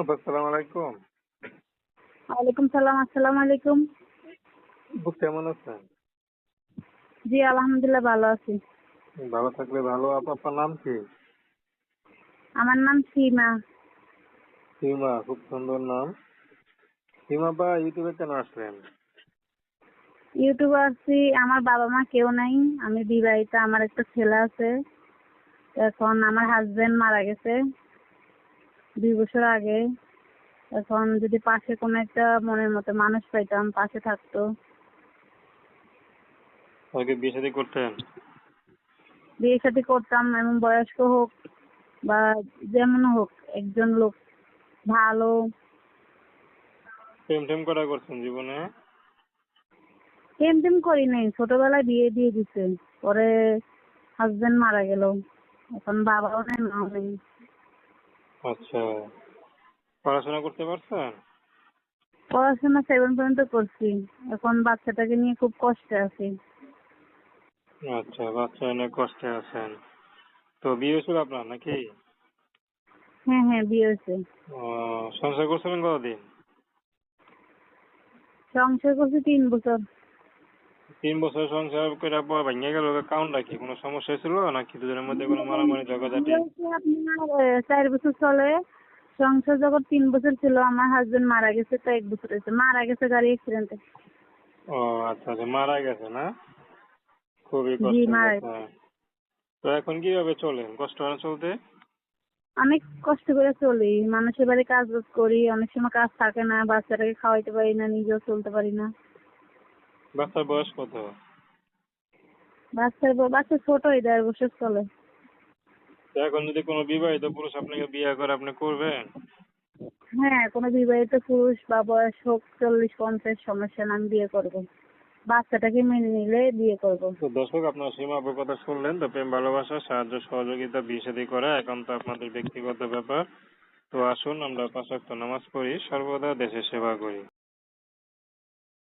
আসসালামু আলাইকুম। ওয়ালাইকুম সালাম আসসালামু আলাইকুম। কেমন আছেন? জি আলহামদুলিল্লাহ ভালো আছি। ভালো থাকলে ভালো। আপনার নাম কি? আমার নাম সীমা। সীমা খুব সুন্দর নাম। সীমা বা ইউটিউবে কেন আসলেন? ইউটিউবে আসছি আমার বাবা মা কেউ নাই। আমি বিবাহিত আমার একটা ছেলে আছে। এখন আমার হাজবেন্ড মারা গেছে। দুই বছর আগে এখন যদি পাশে কোনো একটা মনের মতো মানুষ পাইতাম পাশে থাকতো। আগে বিয়ে শাদী করতেন? বিয়ে সাথে করতাম এবং বয়স্ক হোক বা যেমন হোক একজন লোক ভালো। প্রেম টেম করা করছেন জীবনে? প্রেম টেম করি নাই ছোটবেলায় বিয়ে দিয়ে দিছে। পরে হাজবেন্ড মারা গেল। এখন বাবাও নেই মাও নেই। আচ্ছা। পড়াশোনা করতে পারছেন? পড়াশোনা সেভেন পর্যন্ত করছি। এখন বাচ্চাটাকে নিয়ে খুব কষ্টে আছি। আচ্ছা বাচ্চা অনেক কষ্টে আছেন। তো বিয়ে হয়েছিল আপনার নাকি? হ্যাঁ হ্যাঁ বিয়ে হয়েছে। সংসার করছিলেন কতদিন? সংসার করছি তিন বছর। তিন বছর সংসার করে পর ভেঙে গেল কাউন্ট কি কোনো সমস্যা ছিল নাকি দুজনের মধ্যে কোনো মারামারি ঝগড়াঝাটি? আপনার চার বছর চলে সংসার যখন তিন বছর ছিল আমার হাজবেন্ড মারা গেছে তো এক বছর হয়েছে। মারা গেছে গাড়ি অ্যাক্সিডেন্টে ও আচ্ছা আচ্ছা মারা গেছে না? খুবই কষ্ট তো এখন কীভাবে চলেন? কষ্ট হয় চলতে? অনেক কষ্ট করে চলি। মানুষের বাড়ি কাজ বাজ করি অনেক সময় কাজ থাকে না বাচ্চাটাকে খাওয়াইতে পারি না নিজেও চলতে পারি না। বাচ্চার বয়স কত? বাচ্চার বাচ্চা ছোটই দেড় বছর চলে। এখন যদি কোনো বিবাহিত পুরুষ আপনাকে বিয়ে করে আপনি করবেন? হ্যাঁ কোনো বিবাহিত পুরুষ বা বয়স হোক চল্লিশ পঞ্চাশ সমস্যা না আমি বিয়ে করব। বাচ্চাটাকে মেনে নিলে বিয়ে করব। তো দর্শক আপনার সীমা আপুর কথা শুনলেন তো প্রেম ভালোবাসা সাহায্য সহযোগিতা বিয়ে শাদী করা একান্ত আপনাদের ব্যক্তিগত ব্যাপার। তো আসুন আমরা পাঁচ ওয়াক্ত নামাজ পড়ি সর্বদা দেশের সেবা করি।